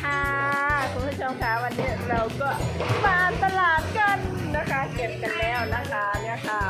ค่ะคุณผู้ชมคะวันนี้เราก็มาตลาดกันนะคะเก็บกันแล้วนะคะเนี่ยค่ะ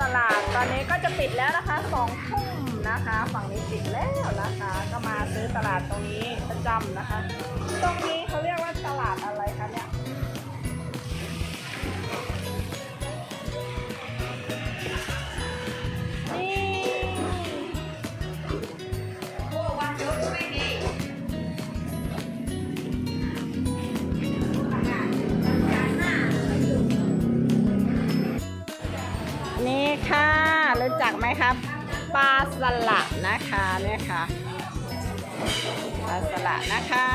ตลาดตอนนี้ก็จะปิดแล้วนะคะสองทุ่มนะคะ ฝั่งนี้ปิดแล้วนะคะ ก็มาซื้อตลาดตรงนี้ประจำนะคะ ตรงนี้เขาเรียกว่าตลาดอะไร ปลาสลัดนะคะเนี่ยค่ะปลาสลัดนะคะ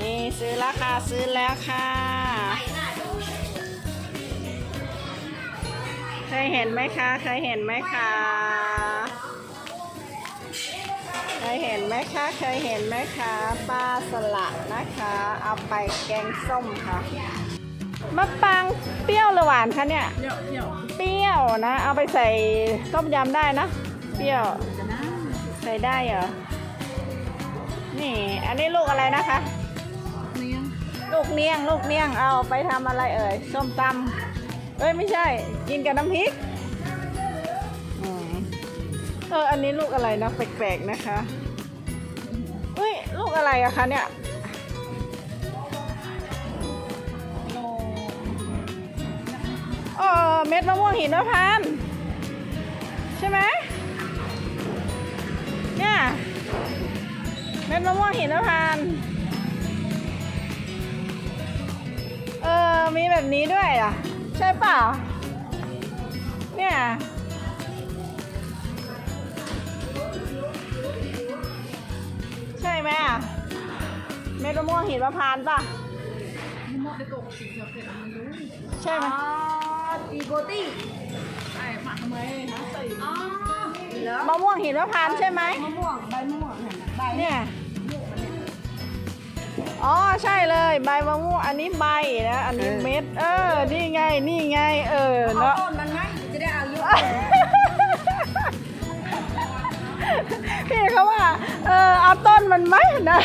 นี่ซื้อแล้วค่ะซื้อแล้วค่ะเคยเห็นไหมคะเคยเห็นไหมคะเคยเห็นไหมคะเคยเห็นไหมคะปลาสลัดนะคะ เอาไปแกงส้มค่ะ มะปรางเปรี้ยวหรือหวานคะเนี่ยเที่ยวเที่ยวเปรี้ยวนะ เอาไปใส่ต้มยำได้นะ เปรี้ยว จะนะใส่ได้เหรอ นี่ อันนี้ลูกอะไรนะคะเลี้ยงลูกเนียง ลูกเนียง เอาไปทำอะไรเอ่ย ส้มตำเอ้ยไม่ใช่ กินกับน้ำพริกอืมเออ อันนี้ลูกอะไรนะแปลกๆนะคะเฮ้ย ลูกอะไรอะคะเนี่ย เออเม็ดมะม่วงหินมะพานต์ใช่ไหมเนี่ยเม็ดมะม่วงหินมะพานต์เออมีแบบนี้ด้วยอะ ใช่เปล่าเนี่ยใช่ไหมอะเม็ดมะม่วงหินมะพานต์ป่ะนี่มดได้โกกสีเขียวจมันรู้ใช่ไหม ตีโกตี้ไอ้ผักทำไมฮะใส่อ๋อเหรอมะม่วงหินมะพานต์ใช่ไหมมะม่วงใบมะม่วงเห็นใบเนี่ยอ๋อใช่เลยใบมะม่วงอันนี้ใบนะอันนี้เม็ด เออ นี่ไงนี่ไง เออเอาเนาะต้นมันไงจะได้เอาเยอะพี่เขาว่า เออเอาต้นมันไหมนะ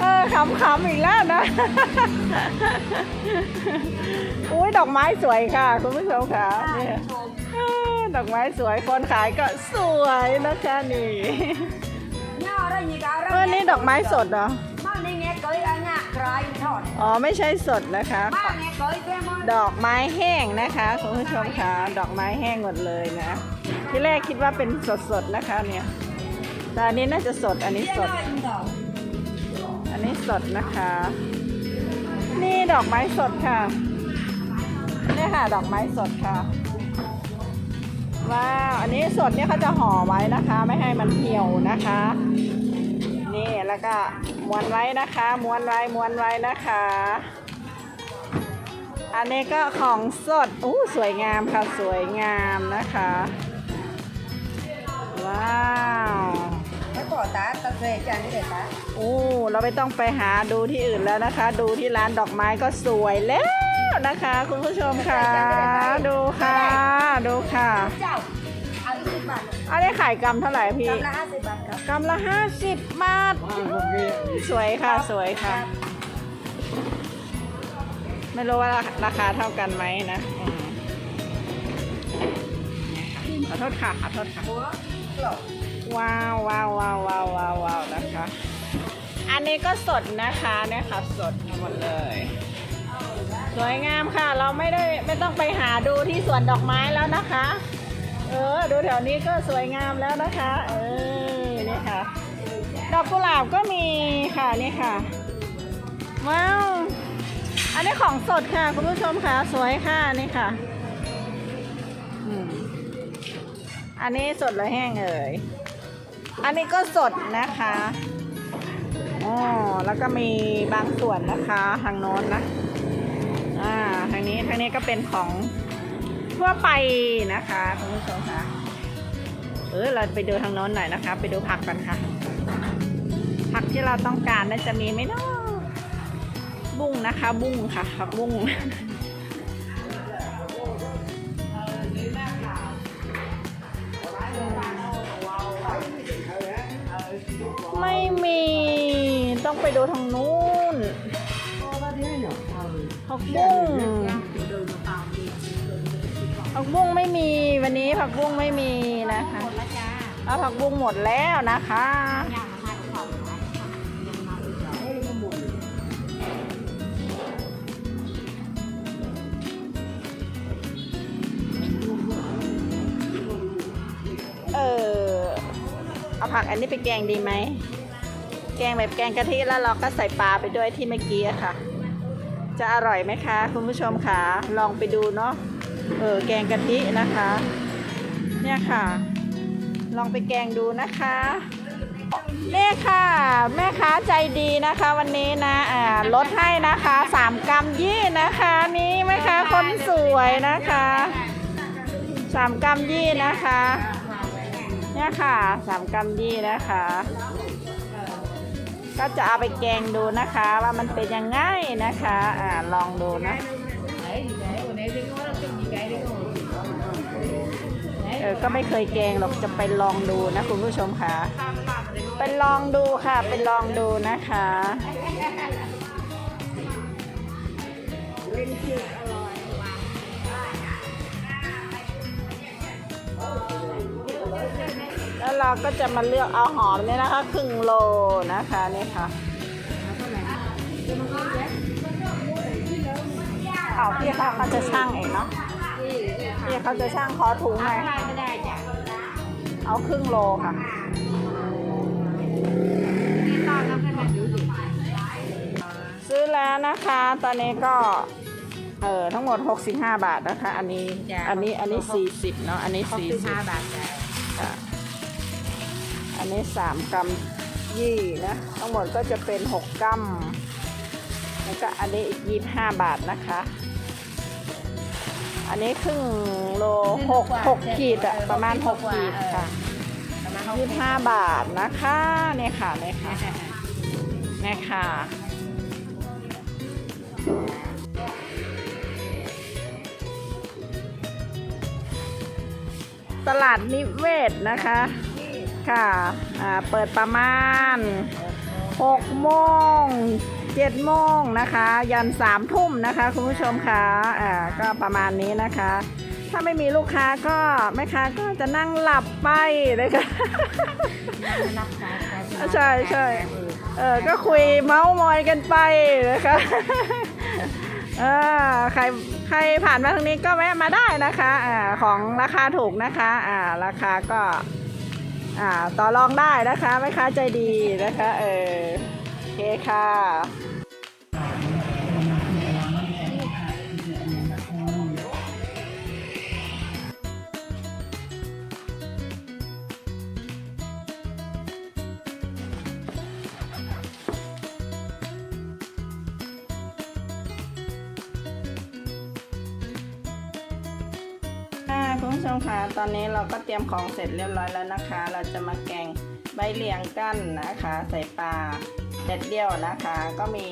เออขำๆอีกแล้วนะ อุ้ยดอกไม้สวยค่ะ คุณผู้ชมค่ะเนี่ยดอกไม้สวยคนขายก็สวยนะคะนี่ย่าอะไรนี่ก็เออนี่ดอกไม้สดเหรอบ้านนี่ไงเกยอันเนี้ยกลายทอดอ๋อไม่ใช่สดนะคะ ดอกไม้แห้งนะคะคุณผู้ชมคะดอกไม้แห้งหมดเลยนะที่แรกคิดว่าเป็นสดๆนะคะเนี่ยแต่อันนี้น่าจะสดอันนี้สดันนี้สดนะคะ นี่ดอกไม้สดค่ะนี่ค่ะดอกไม้สดค่ะ ว้าว อันนี้สดเนี่ยเขาจะห่อไว้นะคะ ไม่ให้มันเหี่ยวนะคะ นี่แล้วก็ม้วนไว้นะคะ ม้วนไว้ม้วนไว้นะคะ อันนี้ก็ของสดอู้สวยงามค่ะสวยงามนะคะ ว้าว แล้วก็ตาตะเสยจานนี่เด็ดตาโอ้เราไม่ต้องไปหาดูที่อื่นแล้วนะคะ ดูที่ร้านดอกไม้ก็สวยแล้วนะคะ คุณผู้ชมค่ะ ดูค่ะ ดูค่ะเจ้าเอาอีกสิบบาทอันนี้ขายกำเท่าไหร่พี่กำละห้าสิบบาทครับกำละห้าสิบบาทสวยค่ะสวยค่ะ ไม่รู้ว่าราคาเท่ากันไหมนะอืมขอโทษค่ะขอโทษค่ะหั ว้าวว้าวว้าวว้าวว้าววาวนะคะ อันนี้ก็สดนะคะเนี่ยค่ะสดหมดเลย สวยงามค่ะ เราไม่ได้ไม่ต้องไปหาดูที่สวนดอกไม้แล้วนะคะ เออ ดูแถวนี้ก็สวยงามแล้วนะคะ เออนี่ค่ะ ดอกกุหลาบก็มีค่ะนี่ค่ะ ว้าวอันนี้ของสดค่ะคุณผู้ชมค่ะสวยค่ะนี่ค่ะอืมอันนี้สดหรือแห้งเอ่ย อันนี้ก็สดนะคะอ๋อแล้วก็มีบางส่วนนะคะทางโน้นนะ อ่าทางนี้ทางนี้ก็เป็นของทั่วไปนะคะคุณผู้ชมค่ะเออเราไปดูทางโน้นหน่อยนะคะ ไปดูผักกันค่ะ ผักที่เราต้องการน่าจะมีไหมเนาะบุ้งนะคะ บุ้งค่ะผักบุ้ง ต้องไปดูทางนู้นโอ้ก็ได้เหรอเอาเลยผักบุ้งย่างเดินมาตามดีผักบุ้งไม่มีวันนี้ผักบุ้งไม่มีนะคะหมดแล้วจ้าเอาผักบุ้งหมดแล้วนะคะย่างมาทานข้าวค่ะยังมาอีกเหรอเอ้ยมันหมดเลยเออเอาผักอันนี้ไปแกงดีไหม แกงแบบแกงกะทิแล้วเราก็ใส่ปลาไปด้วยที่เมื่อกี้ค่ะ จะอร่อยไหมคะ คุณผู้ชมคะลองไปดูเนาะเออแกงกะทินะคะ เนี่ยค่ะ ลองไปแกงดูนะคะนี่ค่ะ แม่ค้าใจดีนะคะวันนี้นะอ่าลดให้นะคะสามกรัมยี่นะคะ นี่แม่ค้าคนสวยนะคะสามกรัมยี่นะคะ เนี่ยค่ะสามกรัมยี่นะคะ ก็จะเอาไปแกงดูนะคะว่ามันเป็นยังไงนะคะอ่าลองดูนะเออก็ไม่เคยแกงหรอกจะไปลองดูนะคุณผู้ชมค่ะไปลองดูค่ะไปลองดูนะคะ แล้วเราก็จะมาเลือกเอาหอมเนี่ยนะคะครึ่งโลนะคะนี่ค่ะเอาพี่เขาเขาจะช่างเองเนาะพี่เขาจะช่างขอถุงหน่อยได้ไม่ได้จ้ะเอาครึ่งโลค่ะนี่ตอนนั้นให้มันอยู่ดิซื้อแล้วนะคะ ตอนนี้ก็เออทั้งหมด 65 บาทนะคะ อันนี้ อันนี้ อันนี้ 40 เนาะ อันนี้หกสิบห้า40 บาทจ้ะค่ะ อันนี้ 3 กรัมยี่นะ ทั้งหมดก็จะเป็น 6 กรัม แล้วก็อันนี้อีก 25 บาทนะคะ อันนี้ครึ่งโล6 6ขีดอะประมาณ 6 ขีดค่ะประมาณ25บาทนะคะเนี่ยค่ะเนี่ยค่ะเนี่ยค่ะตลาดนิเวศนะคะ ค่ะอ่าเปิดประมาณ6โมง7โมงนะคะ ยัน3ทุ่มนะคะ คุณผู้ชมคะอ่าก็ประมาณนี้นะคะ ถ้าไม่มีลูกค้าก็แม่ค้าก็จะนั่งหลับไปเลยค่ะ รับสายใช่ใช่ เออก็คุยเมาส์มอยกันไปนะคะ เออใครใครผ่านมาทางนี้ก็แวะมาได้นะคะอ่าของราคาถูกนะคะอ่าราคาก็ อ่าต่อรองได้นะคะแม่ค้าใจดีนะคะเออโอเคค่ะ ชมคะตอนนี้เราก็เตรียมของเสร็จเรียบร้อยแล้วนะคะ เราจะมาแกงใบเหลียงกั้นนะคะ ใส่ปลาเด็ดเดี่ยวนะคะ ก็มี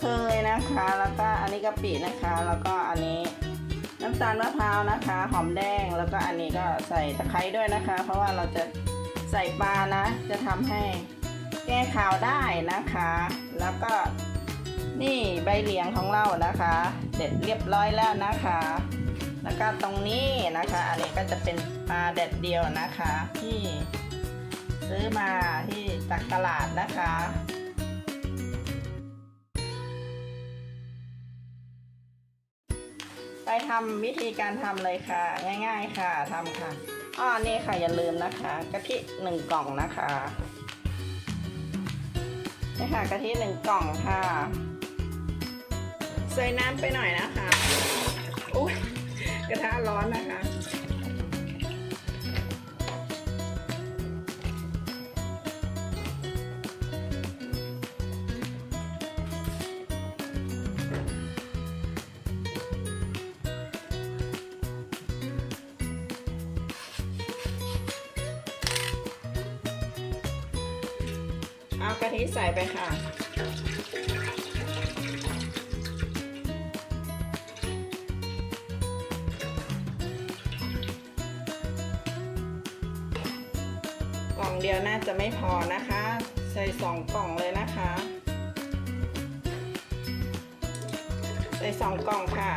เคยนะคะ แล้วก็อันนี้กะปินะคะ แล้วก็อันนี้น้ำตาลมะพร้าวนะคะ หอมแดงแล้วก็อันนี้ก็ใส่ตะไคร้ด้วยนะคะ เพราะว่าเราจะใส่ปลานะ จะทำให้แก้ข่าวได้นะคะ แล้วก็นี่ใบเหลียงของเรานะคะ เด็ดเรียบร้อยแล้วนะคะ แล้วก็ตรงนี้นะคะ อันนี้ก็จะเป็นปลาแดดเดียวนะคะ ที่ซื้อมาที่จากตลาดนะคะไปทำวิธีการทำเลยค่ะ ง่ายๆค่ะทำค่ะอ้อนี่ค่ะอย่าลืมนะคะกะทิหนึ่งกล่องนะคะนี่ค่ะกะทิหนึ่งกล่องค่ะใส่น้ำไปหน่อยนะคะอุ้ย กระทะร้อนนะคะ เอากะทิใส่ไปค่ะ ไม่พอนะคะ ใส่สองกล่องเลยนะคะ ใส่สองกล่องค่ะ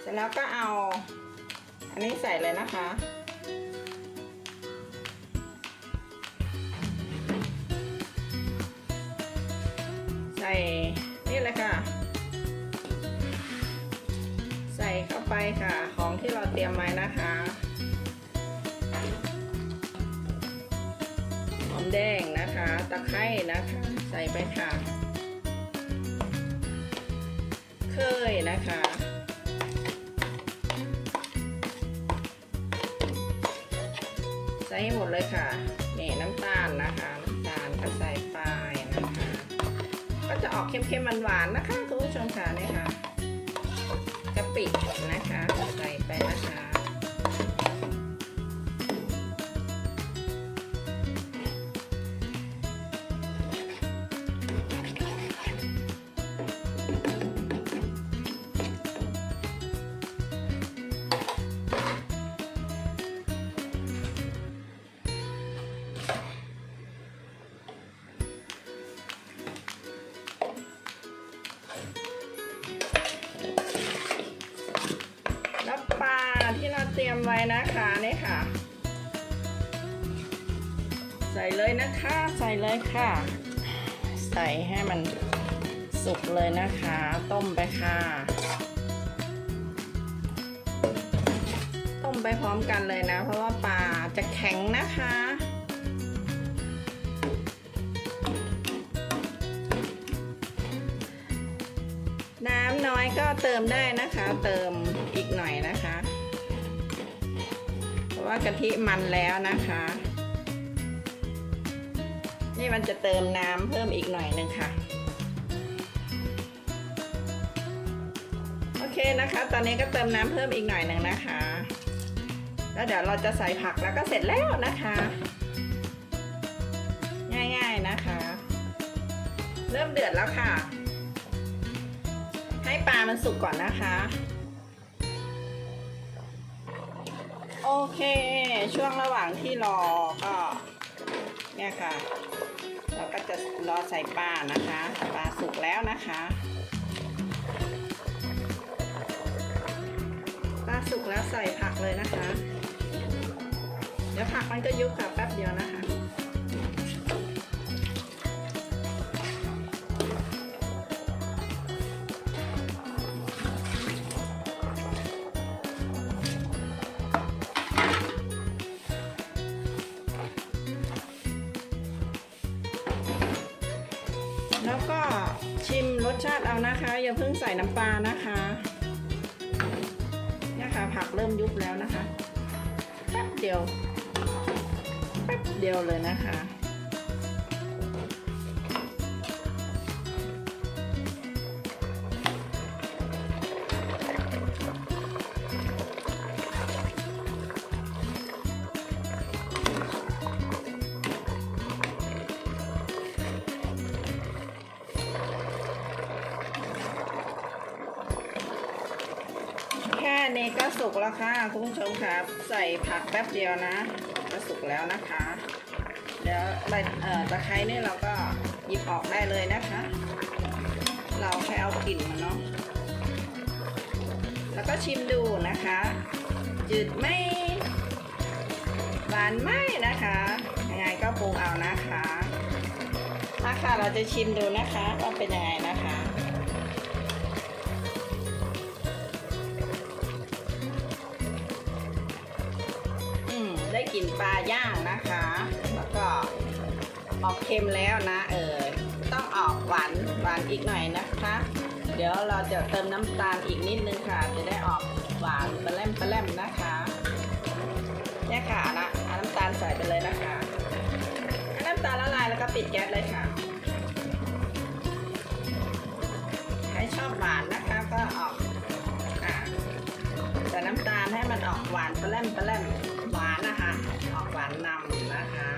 เสร็จแล้วก็เอาอันนี้ใส่เลยนะคะ ค่ะ ของที่เราเตรียมไว้นะคะหอมแดงนะคะตะไคร้นะคะ ใส่ไปค่ะเคยนะคะใส่ให้หมดเลยค่ะนี่น้ำตาลนะคะน้ำตาลก็ใส่ไปนะคะ ก็จะออกเค็มๆหวานๆนะคะคุณผู้ชมค่ะนี่ค่ะกะปิ น นะคะนี่ค่ะ ใส่เลยนะคะใส่เลยค่ะ ใส่ให้มันสุกเลยนะคะ ต้มไปค่ะ ต้มไปพร้อมกันเลยนะ เพราะว่าปลาจะแข็งนะคะน้ำน้อยก็เติมได้นะคะ เติมอีกหน่อยนะคะเพราะ ว่ากะทิมันแล้วนะคะ นี่มันจะเติมน้ำเพิ่มอีกหน่อยหนึ่งค่ะ โอเคนะคะ ตอนนี้ก็เติมน้ำเพิ่มอีกหน่อยหนึ่งนะคะ แล้วเดี๋ยวเราจะใส่ผักแล้วก็เสร็จแล้วนะคะ ง่ายๆนะคะ เริ่มเดือดแล้วค่ะ ให้ปลามันสุกก่อนนะคะ โอเค ช่วงระหว่างที่รอก็เนี่ยค่ะ เราก็จะรอใส่ปลานะคะ ปลาสุกแล้วนะคะ ปลาสุกแล้วใส่ผักเลยนะคะ เดี๋ยวผักมันก็ยุบค่ะแป๊บเดียวนะคะ ชิมรสชาติเอานะคะ อย่าเพิ่งใส่น้ำปลานะคะเนี่ยค่ะผักเริ่มยุบแล้วนะคะแป๊บเดียวแป๊บเดียวเลยนะคะ แค่นี้ก็สุกแล้วค่ะคุณผู้ชมครับ ใส่ผักแป๊บเดียวนะ ก็สุกแล้วนะคะเดี๋ยวใบตะไคร้นี่เราก็หยิบออกได้เลยนะคะ เราแค่เอากลิ่นมันเนาะแล้วก็ชิมดูนะคะ จืดไม่หวานไหมนะคะยังไงก็ปรุงเอานะคะมาค่ะเราจะชิมดูนะคะว่าเป็นยังไงนะคะ กลิ่นปลาย่างนะคะ แล้วก็ออกเค็มแล้วนะ เออต้องออกหวานหวานอีกหน่อยนะคะ เดี๋ยวเราจะเติมน้ำตาลอีกนิดนึงค่ะ จะได้ออกหวานปลาแรมปลาแรมนะคะเนี่ยค่ะนะเอาน้ำตาลใส่ไปเลยนะคะให้น้ำตาลละลายแล้วก็ปิดแก๊สเลยค่ะใครชอบหวานนะคะก็ออกอ่าแต่น้ำตาลให้มันออกหวานปลาแรมปลาแรม หวานนะคะออกหวานนำนะคะ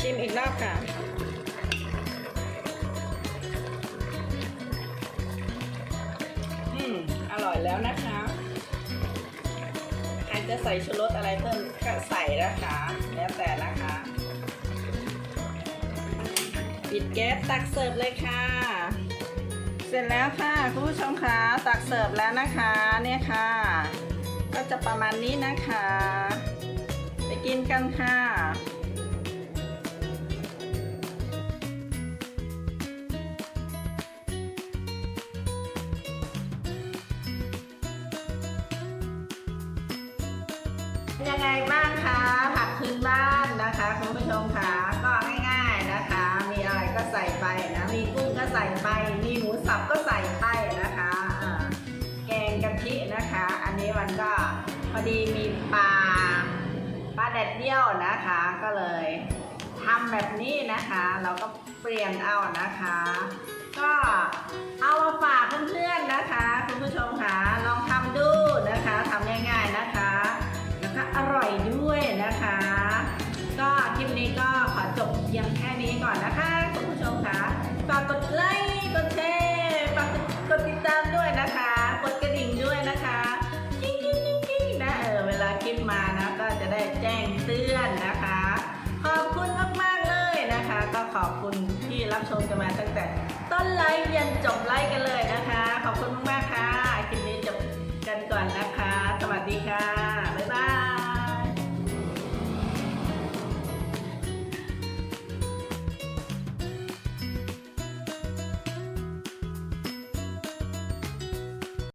ชิมอีกรอบค่ะอร่อยแล้วนะคะ ใครจะใส่ชูรสอะไรเพิ่มก็ใส่นะคะ ปิดแก๊สตักเสิร์ฟเลยค่ะ เสร็จแล้วค่ะคุณผู้ชมคะตักเสิร์ฟแล้วนะคะเนี่ยค่ะ ก็จะประมาณนี้นะคะ ไปกินกันค่ะ นะ มีกุ้งก็ใส่ไป มีหมูสับก็ใส่ไปนะคะแกงกะทินะคะ อันนี้มันก็พอดีมีปลาปลาแดดเดียวนะคะ ก็เลยทำแบบนี้นะคะ เราก็เปลี่ยนเอานะคะ ก็เอามาฝากเพื่อนๆนะคะ คุณผู้ชมค่ะลองทำดูนะคะทำง่ายๆนะคะ แล้วก็อร่อยด้วยนะคะ ก็คลิปนี้ก็ขอจบเพียงแค่นี้ก่อนนะคะ ฝากกดไลค์กดแชร์ฝากกดติดตามด้วยนะคะ กดกระดิ่งด้วยนะคะกิ๊งกิ๊งกิ๊งกิ๊งนะเออเวลาคลิปมานะก็จะได้แจ้งเตือนนะคะ ขอบคุณมากๆเลยนะคะ ก็ขอบคุณที่รับชมกันมาตั้งแต่ ต้นไลฟ์ยันจบไลฟ์กันเลยนะคะ ขอบคุณมากๆค่ะคลิปนี้จบกันก่อนนะคะ สวัสดีค่ะ